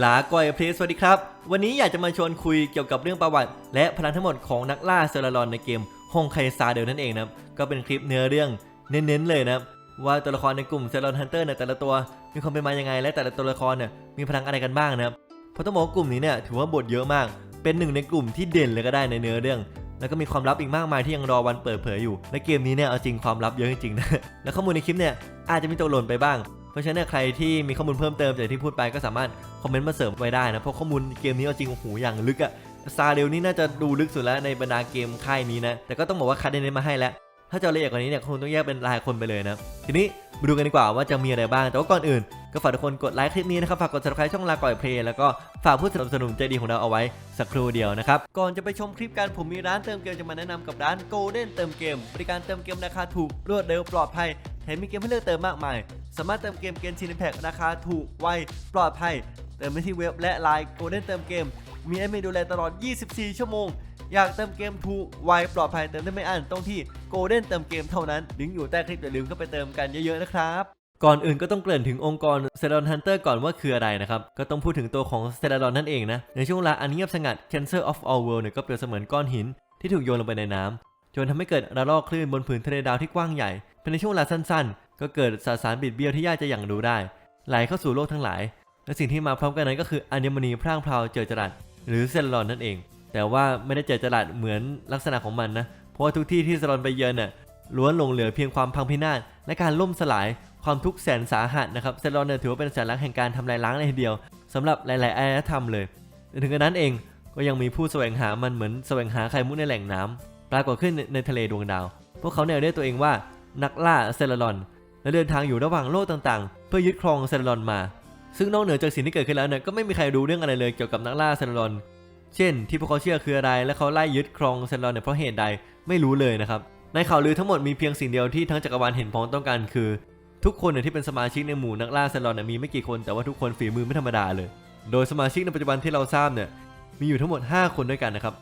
ลาก่อยเพลสวัสดีครับ วันนี้อยากจะมาชวนคุยเกี่ยวกับเรื่องประวัติ และพลังทั้งหมดของนักล่าเซอร์ลอนในเกมฮงไคซาเดลนั่นเองนะก็เป็นคลิปเนื้อเรื่องเน้นๆเลยนะว่าตัวละครในกลุ่มเซอร์ลอนฮันเตอร์เนี่ยแต่ละตัว มีความเป็นมายังไง และแต่ละตัวละครเนี่ยมีพลังอะไรกันบ้างนะเพราะต้องบอกว่ากลุ่มนี้เนี่ยถือว่าบทเยอะมาก เป็นหนึ่งในกลุ่มที่เด่นเลยก็ได้ในเนื้อเรื่อง แล้วก็มีความลับอีกมากมายที่ยังรอวันเปิดเผยอยู่และเกมนี้เนี่ยเอาจริงความลับเยอะจริงๆนะและข้อมูลในคลิปเนี่ยอาจจะมีตกหล่นไปบ้าง เพราะฉะนั้นใครที่มีข้อมูลเพิ่มเติมจากที่พูดไปก็สามารถคอมเมนต์มาเสริมไว้ได้นะ เพราะข้อมูลเกมนี้เอาจริงโอ้โหอย่างลึกอะซาเดลนี่น่าจะดูลึกสุดแล้วในบรรดาเกมค่ายนี้นะ แต่ก็ต้องบอกว่าคัดเน้นมาให้แล้ว ถ้าจะเอาละเอียดกว่านี้เนี่ยคงต้องแยกเป็นรายคนไปเลยนะ ทีนี้มาดูกันดีกว่าว่าจะมีอะไรบ้าง แต่ว่าก่อนอื่น ก็ฝากทุกคนกดไลค์คลิปนี้นะครับ ฝากกด subscribe ช่องลาก่อยเพลย์แล้วก็ฝากผู้สนับสนุนใจดีของเราเอาไว้สักครู่เดียวนะครับ ก่อนจะไปชมคลิปกันผมมีร้านเติมเกมจะมาแนะนำกับร้าน Golden เติมเกม บริการเติมเกมราคาถูกรวดเร็วปลอดภัย แถมมีเกมให้เลือกเติมมากมาย สามารถเติมเกมเกมชินแพคราคาถูกไวปลอดภัย เติมได้ที่เว็บและไลน์ Golden เติมเกม มีแอดมินดูแลตลอด 24 ชั่วโมง อยากเติมเกมถูกไวปลอดภัยเติมได้ไม่อั้นต้องที่ Golden เติมเกมเท่านั้นลิงก์อยู่ใต้คลิปอย่าลืมเข้าไปเติมกันเยอะๆนะครับก่อนอื่นก็ต้องเกริ่นถึงองค์กรเซรอนฮันเตอร์ก่อนว่าคืออะไรนะครับ ก็ต้องพูดถึงตัวของเซรอนนั่นเองนะ ในช่วงเวลาอันเงียบสงัด Cancer of All World เนี่ยก็เปรียบเสมือนก้อนหิน ที่ถูกโยนลงไปในน้ำจนทำให้เกิดระลอกคลื่นบนผืนทะเลดาวที่กว้างใหญ่ ภายในช่วงเวลาสั้นๆ ก็เกิดสสารบิดเบี้ยวที่ยากจะอย่างรู้ได้ ไหลเข้าสู่โลกทั้งหลาย และสิ่งที่มาพร้อมกันนั้นก็คืออัญมณีพร่างพราวเจอจรัสหรือเซรอนนั่นเอง แต่ว่าไม่ได้เจอจรัสเหมือนลักษณะของมันนะ เพราะว่าทุกที่ที่เซรอนไปเยือนน่ะล้วนหลงเหลือเพียงความพังพินาศและการล่มสลายความทุกข์แสนสาหัสนะครับเซรอนเนี่ยถือว่าเป็นสัญลักษณ์แห่งการทำลายล้างเลยทีเดียวสำหรับหลายๆอารยธรรมเลยถึงกระนั้นเองก็ยังมีผู้แสวงหามันเหมือนแสวงหาไข่มุกในแหล่งน้ำปรากฏขึ้นในในทะเลดวงดาว พวกเขาเนี่ยเรียกตัวเองว่า นักล่าเซรอน และเดินทางอยู่ระหว่างโลกต่างๆ เพื่อยึดครองเซรอนมา ซึ่งนอกเหนือจากสิ่งที่เกิดขึ้นแล้วเนี่ยก็ไม่มีใครรู้เรื่องอะไรเลยเกี่ยวกับนักล่าเซรอน เช่น ที่พวกเขาเชื่อคืออะไร และเขาไล่ยึดครองเซรอนเนี่ยเพราะเหตุใดไม่รู้เลยนะครับในข่าวลือทั้งหมดมีเพียงสิ่งเดียวที่ทั้งจักรวาลเห็นพ้องต้องกันคือ ทุกคนเนี่ยที่เป็นสมาชิกในหมู่นักล่าเซรอนเนี่ยมีไม่กี่คนแต่ว่าทุกคนฝีมือไม่ธรรมดาเลย โดยสมาชิกในปัจจุบันที่เราทราบเนี่ยมีอยู่ทั้งหมด 5 คนด้วยกันนะครับ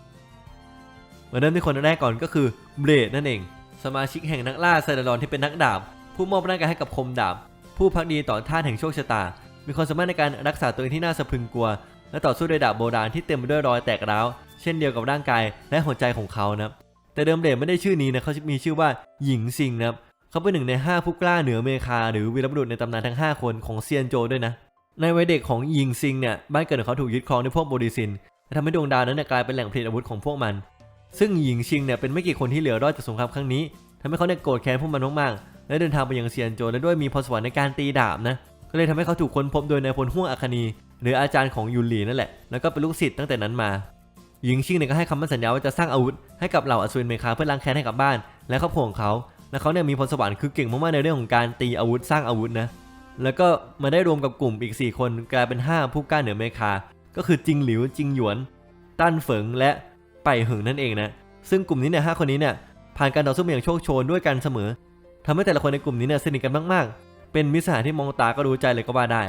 มาเริ่มที่คนแรกก่อนก็คือเบรดนั่นเอง สมาชิกแห่งนักล่าเซรอนที่เป็นนักดาบ ผู้มอบร่างกายให้กับคมดาบ ผู้พักดีต่อท่าตุแห่งโชคชะตา มีความสามารถในการรักษาตัวเองที่น่าสะพรึงกลัว และต่อสู้ด้วยดาบโบราณที่เต็มไปด้วยรอยแตกร้าว เช่นเดียวกับร่างกายและหัวใจของเขานะครับแต่เดิมเดชไม่ได้ชื่อนี้นะเขามีชื่อว่าหญิงซิงนะครับเขาเป็นหนึ่งใน 5 ผู้กล้าเหนือเมริกาหรือวีรบุรุษในตำนานทั้ง 5 คนของเซียนโจด้วยนะในวัยเด็กของหญิงซิงเนี่ยบ้านเกิดของเขาถูกยึดครองด้วยพวกโบดิซินและทำให้ดวงดาวนั้นกลายเป็นแหล่งผลิตอาวุธของพวกมัน ซึ่งหญิงชิงเนี่ยเป็นไม่กี่คนที่เหลือรอดจากสงครามครั้งนี้ทำให้เขาเนี่ยโกรธแค้นพวกมันมากๆและเดินทางไปยังเซียนโจและด้วยมีพรสวรรค์ในการตีดาบนะก็เลยทำให้เขาถูกค้นพบโดยนายพลห่วงอาคาีหรืออาจารย์ของยุนหลีนั่นแหละ แล้วก็เป็นลูกศิษย์ตั้งแต่นั้นมาหญิงชิงเนี่ยก็ให้คำมั่นสัญญาว่าจะสร้างอาวุธให้กับเหล่าอสูรเมคาเพื่อล้างแค้นให้กับบ้าน และครอบครัวของเขา และเขาเนี่ยมีพรสวรรค์คือเก่งมากๆในเรื่องของการตีอาวุธสร้างอาวุธนะ แล้วก็มาได้รวมกับกลุ่มอีก 4 คนกลายเป็น 5 ผู้กล้าเหนือเมคา ก็คือจิงหลิวจิงหยวน ตั้นเฟิงและ ไปหิงนั่นเองนะ ซึ่งกลุ่มนี้เนี่ยหคนนี้เนี่ยผ่านการต่อสู้มาอย่างโชคโชนด้วยกันเสมอทำให้แต่ละคนในกลุ่มนี้เนี่ยสนิทกันมากๆ เป็นมิสหายที่มองตาก็รู้ใจเลยก็ว่าได้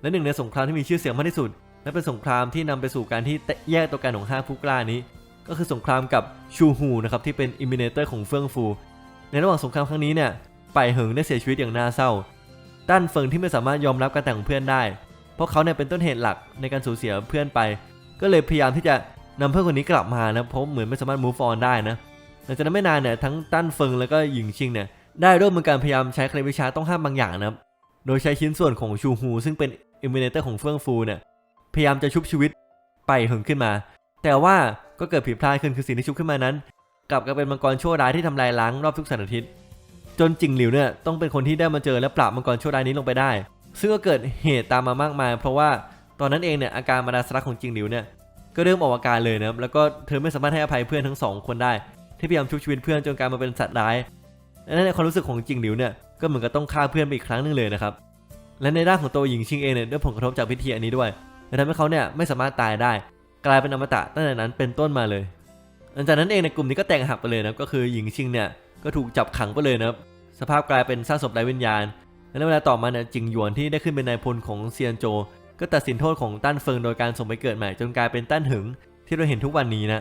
และหนึ่งในสงครามที่มีชื่อเสียงมากที่สุด และเป็นสงครามที่นำไปสู่การที่แยกตัวกันของห้าผู้กล้านี้ ก็คือสงครามกับชูฮูนะครับที่เป็นอิมิเนเตอร์ของเฟื่องฟู ในระหว่างสงครามครั้งนี้เนี่ยไปหิงได้เสียชีวิตอย่างน่าเศร้าต้านเฟิงที่ไม่สามารถยอมรับการแต่งของเพื่อนได้ เพราะเขาเนี่ยเป็นต้นเหตุหลักในการสูญเสียเพื่อนไป ก็เลยพยายามที่จะ นำเพื่อนคนนี้กลับมานะเพราะเหมือนไม่สามารถ move on ได้นะหลังจากนั้นไม่นานเนี่ยทั้งตั้นเฟิงแล้วก็หญิงชิงเนี่ยได้ร่วมมือการพยายามใช้เคลวิชาต้องห้ามบางอย่างนะครับโดยใช้ชิ้นส่วนของชูฮูซึ่งเป็นอิมิเนเตอร์ของเฟื่องฟูเนี่ยพยายามจะชุบชีวิตไปหึงขึ้นมา แต่ว่าก็เกิดผิดพลาดขึ้นคือสิ่งที่ชุบขึ้นมานั้น กลับกลายเป็นมังกรชั่วร้ายที่ทำลายล้างรอบทุกสันอาทิตย์จนจิงหลิวเนี่ยต้องเป็นคนที่ได้มาเจอและปราบมังกรชั่วร้ายนี้ลงไปได้ ซึ่งก็เกิดเหตุตามมามากมาย เพราะว่าตอนนั้นเองเนี่ยอาการมาดาสรักของจิงหลิวเนี่ย ก็เริ่มออกอาการเลยนะครับแล้วก็เธอไม่สามารถให้อภัยเพื่อนทั้งสองคนได้ ที่พยายามชุบชีวิตเพื่อนจนกลายมาเป็นสัตว์ร้ายและในความรู้สึกของจิงหลิวเนี่ยก็เหมือนกับต้องฆ่าเพื่อนไปอีกครั้งหนึงเลยนะครับและในด้านของตัวหญิงชิงเองเนี่ยได้ผลกระทบจากพิธีอันนี้ด้วยและทำให้เขาเนี่ยไม่สามารถตายได้ กลายเป็นอมตะตั้งแต่นั้นเป็นต้นมาเลยหลังจากนั้นเองในกลุ่มนี้ก็แตกหักไปเลยนะก็คือหญิงชิงเนี่ยก็ถูกจับขังไปเลยนะครับสภาพกลายเป็นซากศพไร้วิญญาณและในเวลาต่อมาเนี่ยจิงหยวนที่ได้ขึ้นเป็นนายพลของเซียนโจ ก็ตัดสินโทษของตั้นเฟิงโดยการส่งไปเกิดใหม่จนกลายเป็นตั้นหึง ที่เราเห็นทุกวันนี้นะ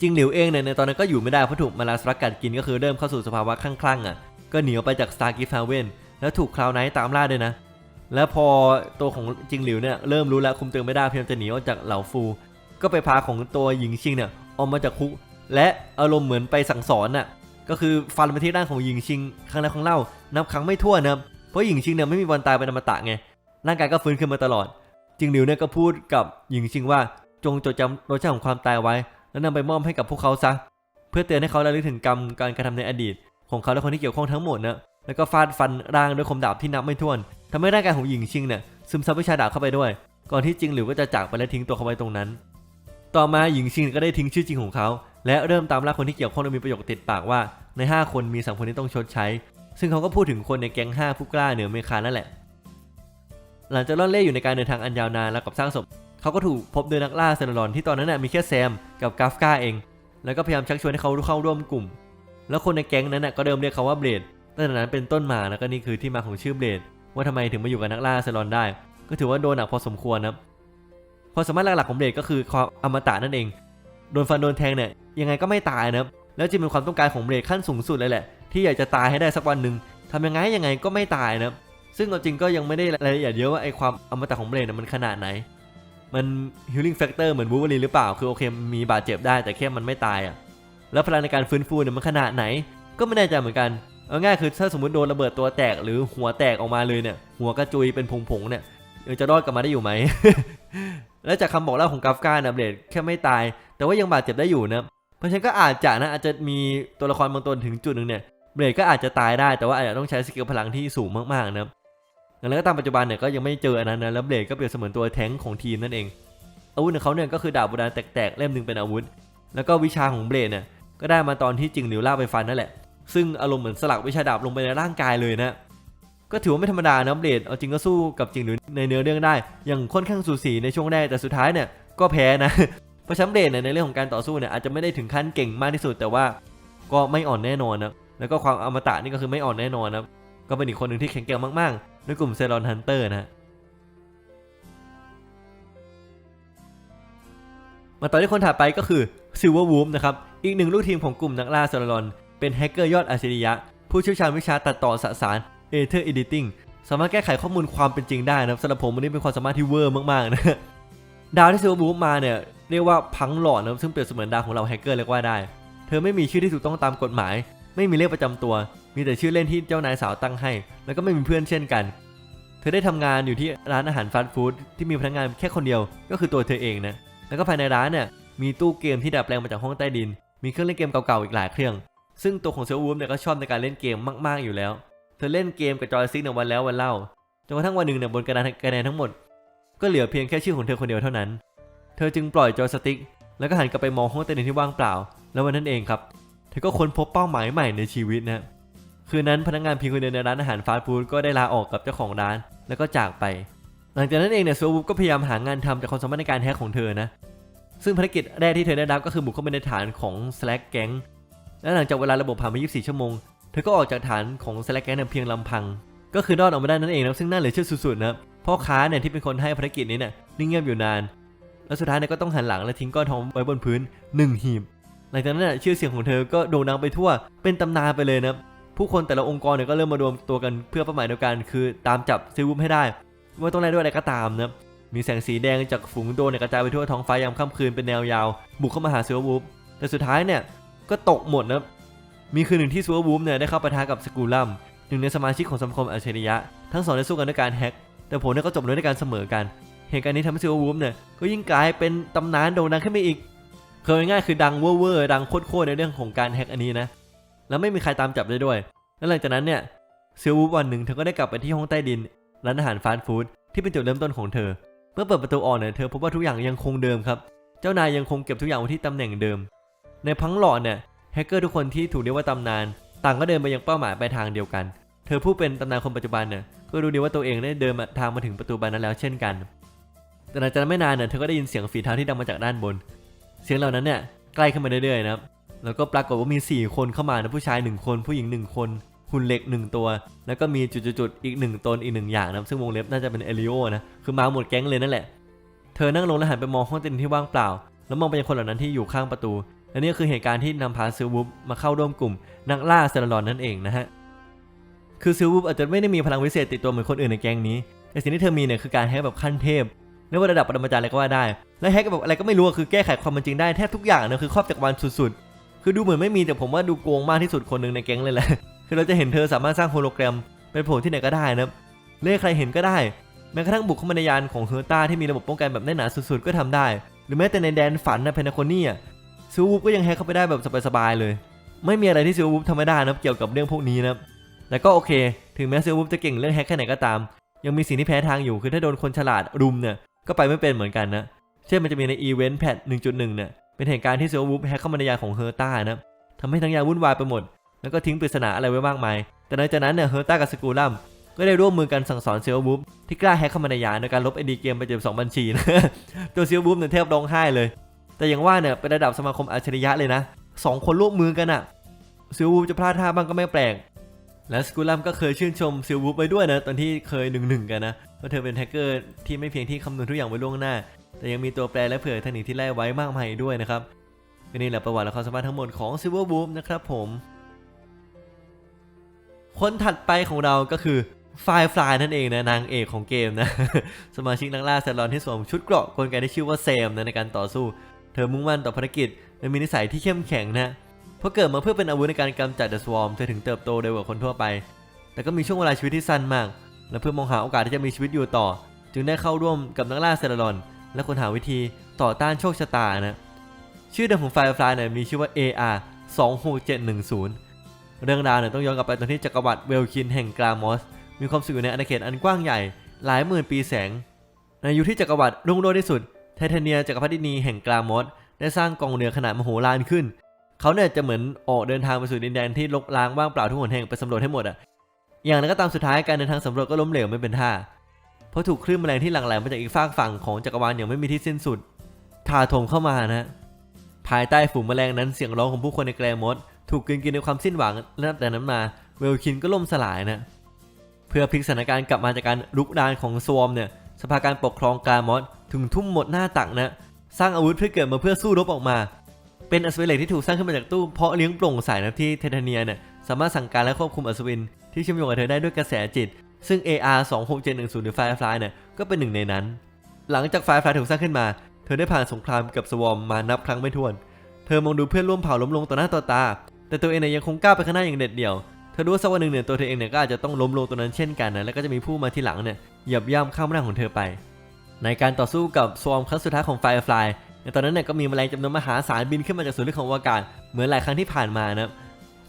จิงหลิวเองเนี่ยในตอนนั้นก็อยู่ไม่ได้เพราะถูกมาลาสรักกัดกินก็คือเริ่มเข้าสู่สภาวะคลั่งๆอะก็หนีออกไปจากสตาร์กิฟาเวนแล้วถูกคลาวไนท์ตามล่าด้วยนะ แล้วพอตัวของจิงหลิวเนี่ยเริ่มรู้แล้วคุมตัวไม่ได้เพยายามจะหนีออกจากเหล่าฟู ก็ไปพาของตัวหญิงชิงเนี่ยออกมาจากคุก และอารมณ์เหมือนไปสั่งสอนน่ะก็คือฟันไปที่ร่างของหญิงชิงครั้งแล้วครั้งเล่านับครั้งไม่ถ้วนนะเพราะหญิงชิงเนี่ยไม่มีวันตายเป็นอมตะไงร่างกายก็ฟื้นขึ้นมาตลอด จิงหลิวเนี่ยก็พูดกับหญิงชิงว่าจงจดจำรสชาติของความตายไว้ แล้วนำไปมอบให้กับพวกเขาซะ เพื่อเตือนให้เขาระลึกถึงกรรมการกระทำในอดีต ของเขาและคนที่เกี่ยวข้องทั้งหมดนะแล้วก็ฟาดฟันร่างด้วยคมดาบที่นับไม่ถ้วนทำให้ร่างกายของหญิงชิงเนี่ยซึมซับวิชาดาบเข้าไปด้วย ก่อนที่จิงหลิวก็จะจากไปและทิ้งตัวเขาไว้ตรงนั้น ต่อมาหญิงชิงก็ได้ทิ้งชื่อจริงของเขา และเริ่มตามล่าคนที่เกี่ยวข้องโดยมีประโยคติดปากว่าใน 5 คนมีสามคนที่ต้องชดใช้ ซึ่งเขาก็พูดถึงคนในแก๊ง5ผู้กล้าเหนือเมคานั่นแหละ หลังจากล่อนเล่อยู่ในการเดินทางอันยาวนานแล้วกับสร้างศพเขาก็ถูกพบโดยนักล่าเซนารอนที่ตอนนั้นน่ะมีแค่แซมกับกาฟกาเอง แล้วก็พยายามชักชวนให้เขาเข้าร่วมกลุ่ม แล้วคนในแก๊งนั้นน่ะก็เดิมเรียกเขาว่าเบลดตั้งแต่นั้นเป็นต้นมาแล้วก็นี่คือที่มาของชื่อเบลดว่าทำไมถึงมาอยู่กับนักล่าเซนารอนได้ ก็ถือว่าโดนหนักพอสมควรนะความสามารถหลักๆของเบลดก็คือความอมตะนั่นเองโดนฟันโดนแทงเนี่ยยังไงก็ไม่ตายนะแล้วจึงเป็นความต้องการของเบลดขั้นสูงสุดเลยแหละที่อยากจะตายให้ได้สักวันหนึ่งทำยังไงยังไงก็ไม่ตายนะ ซึ่งเอาจริงก็ยังไม่ได้รายละเอียดเยอะว่าไอความอมตะของเบลดน่ะมันขนาดไหน มัน healing factor เหมือนบูเบอรีหรือเปล่า คือโอเคมีบาดเจ็บได้แต่แค่มันไม่ตายอะแล้วพลังในการฟื้นฟูเนี่ยมันขนาดไหน ก็ไม่แน่ใจเหมือนกัน เอาง่ายคือถ้าสมมติโดนระเบิดตัวแตกหรือหัวแตกออกมาเลยเนี่ยหัวกระจุยเป็นผงๆเนี่ยยังจะรอดกลับมาได้อยู่ไหม และจากคำบอกเล่าของกาฟกานะเบลดแค่ไม่ตาย แต่ว่ายังบาดเจ็บได้อยู่นะ เพราะฉะนั้นก็อาจจะนะอาจจะมีตัวละครบางตัวถึงจุดหนึ่งเนี่ยเบลดก็อาจจะตายได้แต่ว่าอาจจะต้องใช้สกิลพลังที่สูงมากๆนะ แล้วก็ตามปัจจุบันเนี่ยก็ยังไม่เจออันนั้นนะแล้วเบลดก็เปรียบเสมือนตัวแท้งของทีมนั่นเอง อาวุธของเขาเนี่ยก็คือดาบโบราณแตกๆเล่มหนึ่งเป็นอาวุธ แล้วก็วิชาของเบลดเนี่ยก็ได้มาตอนที่จิงหลิวล่าไปฟันนั่นแหละ ซึ่งอารมณ์เหมือนสลักวิชาดาบลงไปในร่างกายเลยนะ ก็ถือว่าไม่ธรรมดานะเบลดเอาจริงก็สู้กับจิงหลิวในเนื้อเรื่องได้ อย่างค่อนข้างสูสีในช่วงแรกแต่สุดท้ายเนี่ยก็แพ้นะเพราะแชมเบลดเนี่ยในเรื่องของการต่อสู้เนี่ยอาจจะไม่ได้ถึงขั้นเก่งมากที่สุดแต่ว่าก็ไม่อ่อนแน่นอนนะแล้วก็ความอมตะนี่ก็คือไม่อ่อนแน่นอนนะก็เป็นอีกคนหนึ่งที่แข็งแกร่งมากๆ ในกลุ่มเซรอนฮันเตอร์นะมาต่อที่คนถัดไปก็คือ Silver Wolf นะครับ อีกหนึ่งลูกทีมของกลุ่มนักล่าเซรอนเป็นแฮกเกอร์ยอดอัจฉริยะ ผู้เชี่ยวชาญวิชาตัดต่อสสาร Ether Editing สามารถแก้ไขข้อมูลความเป็นจริงได้นะครับสำหรับผมวันนี้เป็นความสามารถที่เวอร์มากๆนะดาวที่ Silver Wolf มาเนี่ยเรียกว่าพังหลอดนะครับซึ่งเปรียบเสมือนดาวของเราแฮกเกอร์เรียกว่าได้ เธอไม่มีชื่อที่ถูกต้องตามกฎหมาย ไม่มีเลขประจำตัว มีแต่ชื่อเล่นที่เจ้านายสาวตั้งให้ แล้วก็ไม่มีเพื่อนเช่นกัน เธอได้ทำงานอยู่ที่ร้านอาหารฟาสต์ฟู้ดที่มีพนักงานแค่คนเดียวก็คือตัวเธอเองนะ แล้วก็ภายในร้านเนี่ยมีตู้เกมที่ดัดแปลงมาจากห้องใต้ดิน มีเครื่องเล่นเกมเก่าๆอีกหลายเครื่อง ซึ่งตัวของเซลวูฟเนี่ยก็ชอบในการเล่นเกมมากๆอยู่แล้ว เธอเล่นเกมกับจอยสติ๊กเนี่ยวันแล้ววันเล่า จนกระทั่งวันหนึ่งเนี่ยบนกระดานคะแนนทั้งหมด ก็เหลือเพียงแค่ชื่อของเธอคนเดียวเท่านั้น เธอจึงปล่อยจอยสติ๊กแล้วก็หันกลับไปมองห้องใต้ดินที่ว่างเปล่า แล้ววันนั้นเองครับ เธอก็ค้นพบเป้าหมายใหม่ในชีวิตนะ คืนนั้นพนักงานเพียงคนเดียวในร้านอาหารฟาสต์ฟู้ดก็ได้ลาออกกับเจ้าของร้าน แล้วก็จากไป หลังจากนั้นเองเนี่ยซูวูก็พยายามหางานทำจากความสามารถในการแฮกของเธอนะ ซึ่งภารกิจแรกที่เธอได้รับก็คือบุกเข้าไปในฐานของ Slack Gang และหลังจากเวลาระบบผ่านไป 24 ชั่วโมง เธอก็ออกจากฐานของ Slack Gang เพียงลำพัง ก็คือรอดออกมาได้นั่นเองนะซึ่งน่าเหลือเชื่อสุดๆนะพ่อค้าเนี่ยที่เป็นคนให้ภารกิจนี้เนี่ยนิ่งเงียบอยู่นาน แล้วสุดท้ายเนี่ยก็ต้องหันหลังและทิ้งก้อนทองไว้บนพื้นหนึ่งหีบ หลังจากนั้นน่ะชื่อเสียงของเธอก็โด่งดังไปทั่วเป็นตำนานไปเลยนะ ผู้คนแต่ละองค์กรเนี่ยก็เริ่มมารวมตัวกันเพื่อเป้าหมายเดียวกันคือตามจับซิลวุมให้ได้ไม่ว่าต้องไล่ด้วยอะไรก็ตามนะมีแสงสีแดงจากฝูงโดนเนี่ยกระจายไปทั่วท้องฟ้ายามค่ำคืนเป็นแนวยาวบุกเข้ามาหาซิลวูฟแต่สุดท้ายเนี่ยก็ตกหมดนะมีคืนหนึ่งที่ซิลวูฟเนี่ยได้เข้าปะทะกับสกูลัมหนึ่งในสมาชิกของสังคมอัจฉริยะ ทั้งสองได้สู้กันด้วยการแฮกแต่ผลเนี่ยก็จบลงด้วยการเสมอกันเหตุการณ์นี้ทำให้ซิลวูฟเนี่ยก็ยิ่งกลายเป็นตำนานโด่งดังขึ้นไปอีกเคยง่ายคือดังเวอร์ดังโคตรๆในเรื่องของการแฮกอันนี้นะ แล้วไม่มีใครตามจับได้ด้วย แล้วหลังจากนั้นเนี่ยซิลวูฟวันหนึ่งเธอก็ได้กลับไปที่ห้องใต้ดินร้านอาหารฟาสต์ฟู้ดที่เป็นจุดเริ่มต้นของเธอ เมื่อเปิดประตูออกเนี่ยเธอพบว่าทุกอย่างยังคงเดิมครับ เจ้านายยังคงเก็บทุกอย่างไว้ที่ตำแหน่งเดิม ในพังหลอดเนี่ยแฮกเกอร์ทุกคนที่ถูกเรียกว่าตำนาน ต่างก็เดินไปยังเป้าหมายปลายทางเดียวกัน เธอผู้เป็นตำนานคนปัจจุบันเนี่ยก็รู้ดีว่าตัวเองได้เดินมาทางมาถึงประตูบานนั้นแล้วเช่นกัน แต่หลังจากนั้นไม่นานเนี่ยเธอก็ได้ยินเสียงฝีเท้าที่ดังมาจากด้านบน เสียงเหล่านั้นเนี่ยใกล้ขึ้นมาเรื่อยๆนะครับ แล้วก็ปรากฏว่ามี 4 คนเข้ามานะผู้ชาย 1 คน ผู้หญิง 1 คนหุ่นเหล็ก 1 ตัว แล้วก็มีจุดๆอีก 1 ตนอีก 1 อย่างนะซึ่งวงเล็บน่าจะเป็นเอลิโอนะคือมาหมดแก๊งเลยนั่นแหละ เธอนั่งลงแล้วหันไปมองห้องเต็นที่ว่างเปล่า แล้วมองไปยังคนเหล่านั้นที่อยู่ข้างประตูและนี่คือเหตุการณ์ที่นำพาซิลวูฟมาเข้าร่วมกลุ่ม นักล่าเซรารอนนั่นเองนะฮะคือซิลวูฟอาจจะไม่ได้มีพลังวิเศษติดตัวเหมือนคนอื่นในแก๊งนี้แต่สิ่งที่เธอมีเนี่ยคือการแฮกแบบขั้นเทพเรียกว่าระดับปรมาจารย์อะไรก็ว่าได้ และแฮกแบบอะไรก็ไม่รู้คือแก้ไขความเป็นจริงได้แทบทุกอย่างนะคือครอบจักรวาลสุดๆ คือดูเหมือนไม่มีแต่ผมว่าดูโกงมากที่สุดคนหนึ่งในแก๊งเลยแหละ คือเราจะเห็นเธอสามารถสร้างโฮโลแกรมไปโผลที่ไหนก็ได้นะครับเรียกใครเห็นก็ได้ แม้กระทั่งบุกเข้ามาในยานของเฮอร์ตาที่มีระบบป้องกันแบบแน่นหนาสุดๆก็ทำได้ หรือแม้แต่ในแดนฝันนะเพนาโคนี่อะซิลวูฟก็ยังแฮกเข้าไปได้แบบสบายๆเลย ไม่มีอะไรที่ซิลวูฟทำไม่ได้นะครับเกี่ยวกับเรื่องพวกนี้นะครับแต่ก็โอเค ถึงแม้ซิลวูฟจะเก่งเรื่องแฮกแค่ไหนก็ตาม ยังมีสิ่งที่แพ้ทางอยู่คือถ้าโดนคนฉลาดรุมเนี่ยก็ไปไม่เป็นเหมือนกันนะเช่นมันจะมีในอีเวนต์แพท1.1เนี่ย เป็นเหตุการณ์ที่เซลวูฟแฮกเข้ามาในยานของเฮอร์ต้านะทำให้ทั้งยานวุ่นวายไปหมด แล้วก็ทิ้งปริศนาอะไรไว้มากมาย แต่หลังจากนั้นเนี่ยเฮอร์ต้ากับสกูลัมก็ได้ร่วมมือกันสั่งสอนเซลวูฟที่กล้าแฮกเข้ามาในยานการลบไอดีเกมไปเจ็บสองบัญชีนะตัวเซลวูฟเนี่ยแทบร้องไห้เลย แต่อย่างว่าเนี่ยเป็นระดับสมาคมอัจฉริยะเลยนะสองคนร่วมมือกันอะเซลวูฟจะพลาดท่าบ้างก็ไม่แปลกและสกูลัมก็เคยชื่นชมซิลวูฟไปด้วยนะ ตอนที่เคยหนึ่งหนึ่งกันนะว่าเธอเป็นแฮกเกอร์ที่ไม่เพียงที่คำนวณทุกอย่างไว้ล่วงหน้า แต่ยังมีตัวแปรและเผื่อเทคนิคที่ไล่ไว้มากมายด้วยนะครับก็นี่แหละประวัติและความสามารถทั้งหมดของซิลเวอร์วูฟนะครับผมคนถัดไปของเราก็คือไฟฟลายนั่นเองนะนางเอกของเกมนะ สมาชิกนักล่าแซลลอนที่สวมชุดเกราะกลไกที่ชื่อว่าเซมนะในการต่อสู้ เธอมุ่งมั่นต่อภารกิจและมีนิสัยที่เข้มแข็งนะเพราะเกิดมาเพื่อเป็นอาวุธในการกำจัดเดอะสวอมเธอถึงเติบโตเร็วกว่าคนทั่วไป แต่ก็มีช่วงเวลาชีวิตที่สั้นมาก และเพื่อมองหาโอกาสที่จะมีชีวิตอยู่ต่อ จึงได้เข้าร่วมกับนักล่าเซลลอน และค้นหาวิธีต่อต้านโชคชะตานะชื่อเดิมของไฟฟลายเนี่ยมีชื่อว่า AR 26710 เรื่องราวเนี่ยต้องย้อนกลับไปตอนที่จักรวรรดิเวลคินแห่งกรามอส มีความสุขอยู่ในอาณาเขตอันกว้างใหญ่หลายหมื่นปีแสง ในยุคที่จักรวรรดิรุ่งโรจน์ที่สุดไทเทเนียจักรพรรดินีแห่งกรามอสได้สร้างกองเรือขนาดมโหฬารขึ้น เขาเนี่ยจะเหมือนออกเดินทางไปสู่ดินแดนที่รกร้างว่างเปล่าทุกหนแห่งไปสำรวจให้หมดอะอย่างนั้นก็ตามสุดท้ายการเดินทางสำรวจก็ล้มเหลวไม่เป็นท่า เพราะถูกคลื่นแมลงที่หลั่งไหลมาจากอีกฝากฝั่งของจักรวาลอย่างไม่มีที่สิ้นสุดถาถมเข้ามานะภายใต้ฝูงแมลงนั้นเสียงร้องของผู้คนในแกรมอสถูกกลืนกินในความสิ้นหวังและนับแต่นั้นมาเวลคินก็ล่มสลายนะเพื่อพลิกสถานการณ์กลับมาจากการลุกดานของสวอมเนี่ยสภาการปกครองกรามอสถึงทุ่มหมดหน้าตักนะสร้างอาวุธเพื่อเกิดมาเพื่อสู้รบออกมา เป็นอัศวินเหล็กที่ถูกสร้างขึ้นมาจากตู้เพาะเลี้ยงโปร่งใสนะที่เทเทเนียเนี่ยสามารถสั่งการและควบคุมอัศวิน ที่เชื่อมโยงกับเธอได้ด้วยกระแสจิต ซึ่ง AR 26710หรือ Firefly เนี่ยก็เป็นหนึ่งในนั้น หลังจาก Firefly ถูกสร้างขึ้นมา เธอได้ผ่านสงครามกับสวอมมานับครั้งไม่ถ้วน เธอมองดูเพื่อนร่วมเผ่าล้มลงต่อหน้าต่อตา แต่ตัวเองเนี่ยยังคงก้าวไปข้างหน้าอย่างเด็ดเดี่ยว เธอรู้ว่าสักวันหนึ่งเนี่ยตัวเธอเองเนี่ยก็อาจจะต้องล้มลงตัวนั้นเช่นกันนะแล้วก็จะมีผู้มาทีหลังเนี่ยเหยียบย่ำข้ามหน้าของเธอไป ในการต่อสู้กับสวอมครั้งสุดท้ายของ Firefly ในตอนนั้นเนี่ยก็มีแมลงจำนวนมหาศาลบินขึ้นมาจากศูนย์ลึกของอวกาศเหมือนหลายครั้งที่ผ่านมานะครับ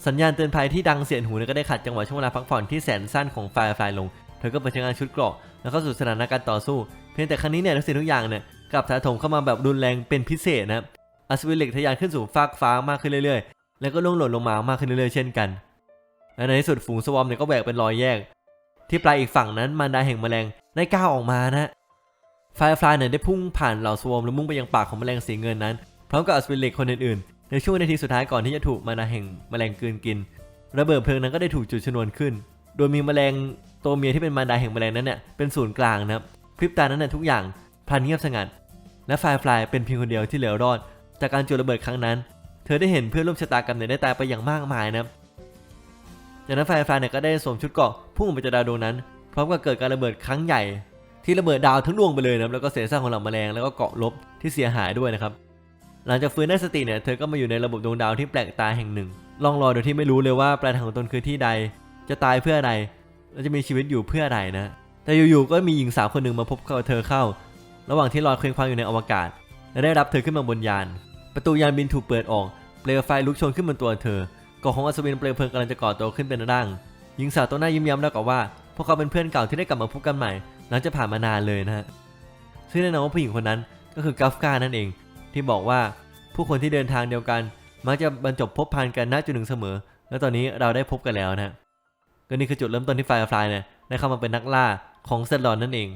สัญญาณเตือนภัยที่ดังเสียนหูเนี่ยก็ได้ขัดจังหวะช่วงเวลาพักผ่อนที่แสนสั้นของ Firefly ลง เธอก็เปิดใช้งานชุดเกราะแล้วเข้าสู่สถานการณ์ต่อสู้ เพียงแต่ครั้งนี้เนี่ยทุกสิ่งทุกอย่างเนี่ยกลับถาโถมเข้ามาแบบรุนแรงเป็นพิเศษนะครับอัศวินเหล็กทะยานขึ้นสู่ฟากฟ้ามากขึ้นเรื่อยๆ แล้วก็ล่วงหล่นลงมามากขึ้นเรื่อยๆ เช่นกันและในที่สุดฝูงสวอมเนี่ยก็แหวกเป็นรอยแยก ที่ปลายอีกฝั่งนั้นมารดาแห่งแมลงได้ก้าวออกมานะไฟฟลายเนี่ยได้พุ่งผ่านเหล่าสวอมและมุ่งไปยังปากของแมลงสีเงินนั้น พร้อมกับอัศวินเหล็กคนอื่นๆ ในช่วงนาทีสุดท้ายก่อนที่จะถูกมารดาแห่งแมลงกลืนกิน ระเบิดเพลิงนั้นก็ได้ถูกจุดชนวนขึ้น โดยมีแมลงตัวเมียที่เป็นมารดาแห่งแมลงนั้นเนี่ยเป็นศูนย์กลางนะครับพริบตานั้นน่ยทุกอย่างพลันเงียบสงัด และไฟฟลายเป็นเพียงคนเดียวที่เหลือรอด จากการจุดระเบิดครั้งนั้น เธอได้เห็นเพื่อนร่วมชะตากรรมเนี่ยได้ตายไปอย่างมากมายนะครับจากนั้นไฟฟลายเนี่ยก็ได้สวมชุดเกราะพุ่งไปจากดาวดวงนั้นพร้อมกับเกิดการระเบิดครั้งใหญ่ ที่ระเบิดดาวทั้งดวงไปเลยนะครับแล้วก็เศษซากของเหล่าแมลงแล้วก็เกาะลบที่เสียหายด้วยนะครับ หลังจากฟื้นได้สติเนี่ยเธอก็มาอยู่ในระบบดวงดาวที่แปลกตาแห่งหนึ่งล่องลอยโดยที่ไม่รู้เลยว่าปลายทางของตนคือที่ใด จะตายเพื่ออะไรและจะมีชีวิตอยู่เพื่ออะไรนะ แต่อยู่ๆก็มีหญิงสาวคนหนึ่งมาพบกับเธอเข้า ระหว่างที่ลอยเคว้งคว้างอยู่ในอวกาศ และได้รับเธอขึ้นมาบนยาน ประตูยานบินถูกเปิดออกเปลวไฟลุกโชนขึ้นบนตัวเธอก่อของอัศวินเปลวเพลิงกำลังจะก่อตัวขึ้นเป็นร่าง หญิงสาวตัวหน้ายิ้มย้ำแล้วกับว่า พวกเขาเป็นเพื่อนเก่าที่ได้กลับมาพบกันใหม่ หลังจากผ่านมานานเลยนะฮะซึ่งแน่นอนว่าผู้หญิงคนนั้นก็คือกัฟกานั่นเอง ที่บอกว่าผู้คนที่เดินทางเดียวกัน มักจะบรรจบพบพันกันณจุดหนึ่งเสมอ แล้วตอนนี้เราได้พบกันแล้วนะก็นี่คือจุดเริ่มต้นที่ไฟฟลายเนี่ยได้เข้ามาเป็นนักล่าของเซลอนนั่นเอง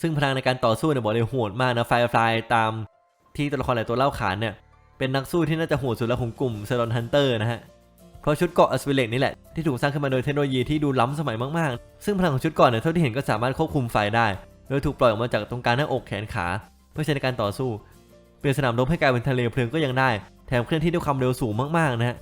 ซึ่งพลังในการต่อสู้เนี่ยบอกเลยโหดมากนะไฟฟลายตามที่ตัวละครหลายตัวเล่าขานเนี่ยเป็นนักสู้ที่น่าจะโหดสุดแล้วของกลุ่มเซลอนฮันเตอร์นะฮะเพราะชุดเกราะอสเวเลกนี่แหละที่ถูกสร้างขึ้นมาโดยเทคโนโลยีที่ดูล้ำสมัยมากๆ ซึ่งพลังของชุดเกราะเนี่ยเท่าที่เห็นก็สามารถควบคุมไฟได้ โดยถูกปล่อยออกมาจากตรงกลางหน้าอกแขนขา เพื่อใช้ในการต่อสู้ เปลี่ยนสนามรบให้กลายเป็นทะเลเพลิงก็ยังได้ แถมเคลื่อนที่ด้วยความเร็วสูงมากๆนะฮะ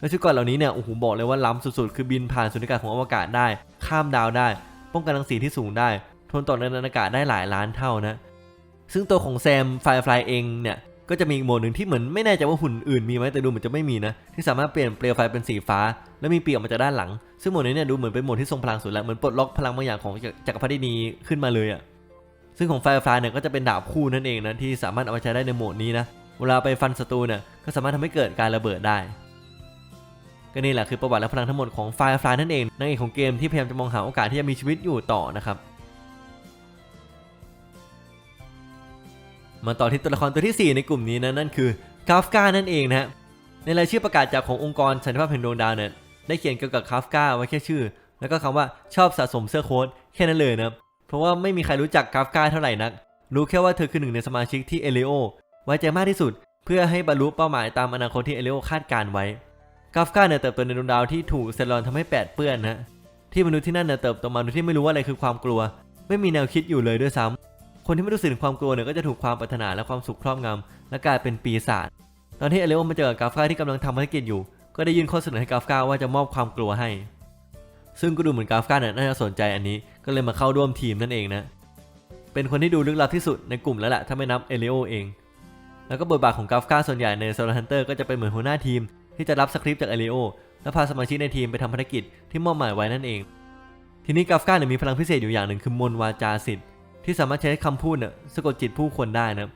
และชุดเกราะเหล่านี้เนี่ยโอ้โหบอกเลยว่าล้ำสุดๆ คือบินผ่านสุญญากาศของอวกาศได้ ข้ามดาวได้ ป้องกันรังสีที่สูงได้ ทนต่อแรงอากาศได้หลายล้านเท่านะซึ่งตัวของแซมไฟฟลายเองเนี่ยก็จะมีโหมดหนึ่งที่เหมือนไม่แน่ใจว่าหุ่นอื่นมีไหมแต่ดูเหมือนจะไม่มีนะ ที่สามารถเปลี่ยนเปลวไฟเป็นสีฟ้า แล้วมีปีกออกมาจากด้านหลัง ซึ่งโหมดนี้เนี่ยดูเหมือนเป็นโหมดที่ทรงพลังสุดแล้วเหมือนปลดล็อกพลังบางอย่างของจักรพรรดินีขึ้นมาเลยอะ ซึ่งของไฟฟลายเนี่ยก็จะเป็นดาบคู่นั่นเองนะที่สามารถเอาไปใช้ได้ในโหมดนี้นะ เวลาไปฟันศัตรูเนี่ยก็สามารถทำให้เกิดการระเบิดได้ ก็นี่แหละคือประวัติและพลังทั้งหมดของไฟฟลายนั่นเองนางเอกของเกมที่พยายามจะมองหาโอกาสที่จะมีชีวิตอยู่ต่อนะครับมาต่อที่ตัวละครตัวที่ 4 ในกลุ่มนี้นะนั่นคือกาฟกานั่นเองนะฮะในรายชื่อประกาศจากขององค์กรสันติภาพแห่งดวงดาวเนี่ยได้เขียนเกี่ยวกับกราฟกาไว้แค่ชื่อ แล้วก็คำว่าชอบสะสมเสื้อโค้ทแค่นั้นเลยนะครับ เพราะว่าไม่มีใครรู้จักกราฟกาเท่าไหร่นัก รู้แค่ว่าเธอคือหนึ่งในสมาชิกที่เอเลโอไว้ใจมากที่สุด เพื่อให้บรรลุเป้าหมายตามอนาคตที่เอเลโอคาดการไว้กราฟกาเนี่ยเติบโตในดวงดาวที่ถูกเซลอนทำให้แปดเปื้อนนะที่มนุษย์ที่นั่นเนี่ยเติบโตมาโดยที่ไม่รู้ว่าอะไรคือความกลัว ไม่มีแนวคิดอยู่เลยด้วยซ้ำคนที่ไม่รู้สึกถึงความกลัวเนี่ยก็จะถูกความปรารถนาและความสุขครอบงำและกลายเป็นปีศาจตอนที่เอเลโอมาเจอกับกราฟกาที่กำลังทำภารกิจอยู่ ก็ได้ยื่นข้อเสนอให้กราฟกาว่าจะมอบความกลัวให้ ซึ่งก็ดูเหมือนกราฟกาเนี่ยน่าจะสนใจอันนี้ก็เลยมาเข้าร่วมทีมนั่นเองนะ เป็นคนที่ดูลึกลับที่สุดในกลุ่มแล้วแหละถ้าไม่นับเอเลโอเอง แล้วก็บทบาทของกราฟกาส่วนใหญ่ในโซลฮันเตอร์ก็จะเป็นเหมือนหัวหน้าทีม ที่จะรับสคริปต์จากเอเลโอและพาสมาชิกในทีมไปทำภารกิจที่มอบหมายไว้นั่นเอง ทีนี้กราฟกาเนี่ยมีพลังพิเศษอยู่อย่างหนึ่งคือมนวาจาสิทธิ์ที่สามารถใช้คำพูดเนี่ยสะกดจิตผู้คนได้นะ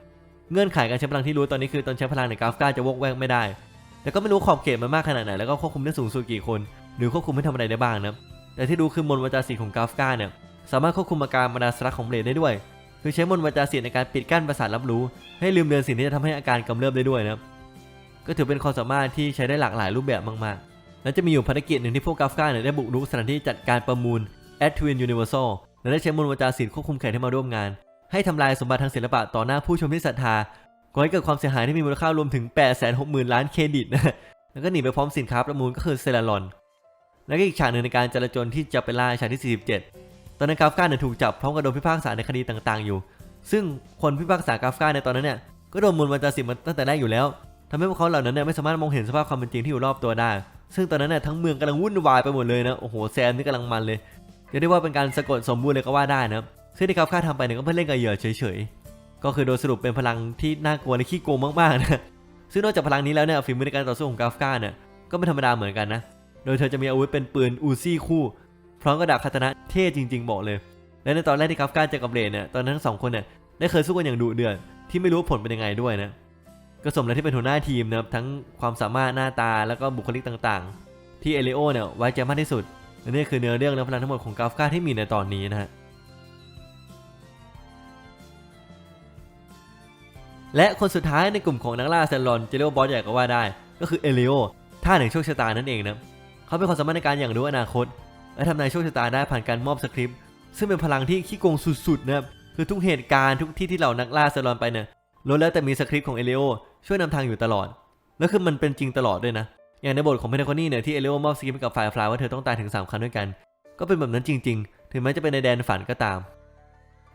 เงื่อนไขการใช้พลังที่รู้ตอนนี้คือตอนใช้พลังในกราฟกาจะวกแวกไม่ได้แต่ก็ไม่รู้ขอบเขตมันมากขนาดไหนแล้วก็ควบคุมได้สูงสุดกี่คน หรือควบคุมให้ทำอะไรได้บ้างนะ แต่ที่รู้คือมนต์วาจาศิษย์ของกาฟกาเนี่ยสามารถควบคุมอาการมานาสรักของเบลดได้ด้วย คือใช้มนต์วาจาศิษย์ในการปิดกั้นประสาทรับรู้ ให้ลืมเลือนสิ่งที่จะทำให้อาการกำเริบได้ด้วยนะก็ถือเป็นความสามารถที่ใช้ได้หลากหลายรูปแบบมากๆ และจะมีอยู่ภารกิจหนึ่งที่พวกกาฟกาเนี่ยได้บุกรุกสถานที่จัดการประมูล a d Twin Universal และได้ใช้มนต์วาจาศิษย์ควบคุมแขกที่มาร่วมงาน ให้ทำลายสมบัติทางศิลปะต่อหน้าผู้ชมที่ศรัทธาก่อให้เกิดความเสียหายที่มีมูลค่ารวมถึง 860,000 ล้านเครดิตนะแล้วก็หนีไปพร้อมสินค้าประมูลก็คือเซราลอน แล้วก็อีกฉากหนึ่งในการจราจรที่จะไปล่าฉากที่ 47 ตอนนั้นกราฟกาเนี่ยถูกจับพร้อมกับโดนพิพากษาในคดีต่างๆ อยู่ ซึ่งคนพิพากษากราฟกาในตอนนั้นเนี่ยก็โดนมูลวาจาศิษย์มาตั้งแต่แรกอยู่แล้วทำให้พวกเขาเหล่านั้นเนี่ยไม่สามารถมองเห็นสภาพความเป็นจริงที่อยู่รอบตัวได้ ซึ่งตอนนั้นเนี่ยทั้งเมืองกำลังวุ่นวายไปหมดเลยนะ โอ้โหแซมนี่กำลังมันเลยเรียกได้ว่าเป็นการสะกดสมบูรณ์เลยก็ว่าได้นะซึ่งที่กราฟกาทำไปเนี่ยก็เพื่อเล่นกับเหยื่อเฉยๆ ก็คือโดยสรุปเป็นพลังที่น่ากลัวและขี้โกงมากๆนะ ซึ่งนอกจากพลังนี้แล้วเนี่ยฝีมือในการต่อสู้ของกาฟกาเนี่ยก็ไม่ธรรมดาเหมือนกันนะ โดยเธอจะมีอาวุธเป็นปืนอูซี่คู่ พร้อมกับดาบคาตานะเท่จริง ๆ บอกเลย และในตอนแรกที่กราฟกาเจอกับเบลดเนี่ยตอนนั้นทั้งสองคนเนี่ยได้เคยสู้กันอย่างดุเดือดที่ไม่รู้ผลเป็นยังไงด้วยนะก็สมแล้วที่เป็นหัวหน้าทีมนะครับทั้งความสามารถหน้าตาแล้วก็บุคลิกต่างๆ ที่เอเลโอเนี่ยไว้ใจมากที่สุดและนี่คือเนื้อเรื่องและพลังทั้งหมดของกราฟกาที่มีในตอนนี้นะฮะและคนสุดท้ายในกลุ่มของนักล่าเซนลอนจะเรียกว่าบอสใหญ่ก็ว่าได้ ก็คือเอเลโอท่าแห่งโชคชะตานั่นเองนะ เขาเป็นความสามารถในการอย่างรู้อนาคต และทำนายโชคชะตาได้ผ่านการมอบสคริปต์ซึ่งเป็นพลังที่ขี้โกงสุดๆนะครับคือทุกเหตุการณ์ทุกที่ที่เหล่านักล่าเซลอนไปเนี่ยล้วนแล้วแต่มีสคริปต์ของเอเลโอช่วยนำทางอยู่ตลอด แล้วคือมันเป็นจริงตลอดด้วยนะ อย่างในบทของเพนทคอนี่เนี่ยที่เอเลโอมอบสคริปต์ให้กับไฟฟลายว่าเธอต้องตายถึง3ครั้งด้วยกัน ก็เป็นแบบนั้นจริง ๆ ถึงแม้จะเป็นในแดนฝันก็ตาม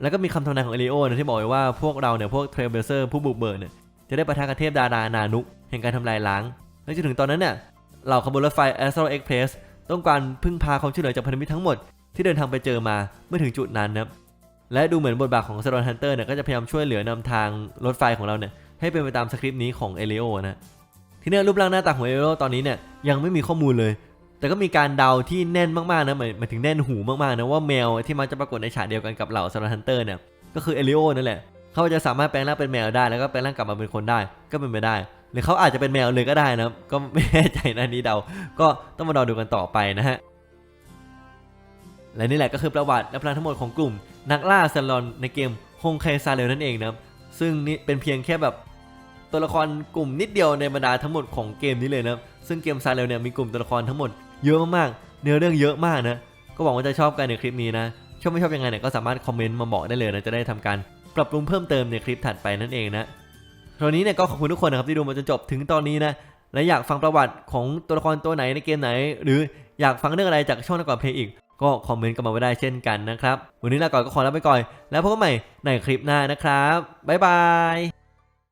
แล้วก็มีคำทำนายของเอเลโอนะที่บอกไว้ว่าพวกเราเนี่ยพวกเทรเบลเซอร์ผู้บุกเบิกเนี่ยจะได้ประทะกับเทพดารานานุกแห่งการทำลายล้างและจนถึงตอนนั้นเนี่ย เหล่าขบวนรถไฟ Astral Express ต้องการพึ่งพาความช่วยเหลือจากพันธมิตรทั้งหมดที่เดินทางไปเจอมาเมื่อถึงจุดนั้นนะครับและดูเหมือนบทบาทของ s ซ r รอนฮันเตอร์เนี่ยก็จะพยายามช่วยเหลือนำทางรถไฟของเราเนี่ยให้เป็นไปตามสคริปต์นี้ของเอเลโอนะทีนี่ยรูปร่างหน้าตาของเอเลโอตอนนี้เนี่ยยังไม่มีข้อมูลเลย แต่ก็มีการเดาที่แน่นมากๆนะหมายหมายถึงแน่นหูมากๆนะว่าแมวที่มันจะปรากฏในฉากเดียวกันกับเหล่า s ซ r รอนฮันเตอร์เนี่ยก็คือเอเลโอนั่นแหละเขาจะสามารถแปลงร่างเป็นแมวได้แล้วก็แปลงร่างกลับมาเป็นคนได้ก็เป็นไปได้ หรือเขาอาจจะเป็นแมวเลยก็ได้นะครับก็ไม่แน่ใจนะนนี้เดา ก็ต้องมารอดูกันต่อไปนะฮะและนี่แหละก็คือประวัติและพลังทั้งหมดของกลุ่ม นักล่าซาลอนในเกมฮงไคซาเรลนั่นเองนะครับซึ่งนี่เป็นเพียงแค่แบบตัวละครกลุ่มนิดเดียวในบรรดาทั้งหมดของเกมนี้เลยนะครับซึ่งเกมซาเรลเนี่ยมีกลุ่มตัวละครทั้งหมดเยอะมากๆเนื้อเรื่องเยอะมากนะก็หวังว่าจะชอบกันในคลิปนี้นะชอบไม่ชอบยังไงเนี่ยก็สามารถคอมเมนต์มาบอกได้เลยนะจะได้ทำการปรับปรุงเพิ่มเติมในคลิปถัดไปนั่นเองนะ ตอนนี้เนี่ยก็ขอบคุณทุกคนนะครับที่ดูมาจนจบถึงตอนนี้นะ และอยากฟังประวัติของตัวละครตัวไหนในเกมไหน หรืออยากฟังเรื่องอะไรจากช่องนักก่อนเพลงอีก ก็คอมเมนต์กันมาไว้ได้เช่นกันนะครับ วันนี้ลาก่อนก็ขอลาไปก่อน แล้วพบกันใหม่ในคลิปหน้านะครับบ๊ายบาย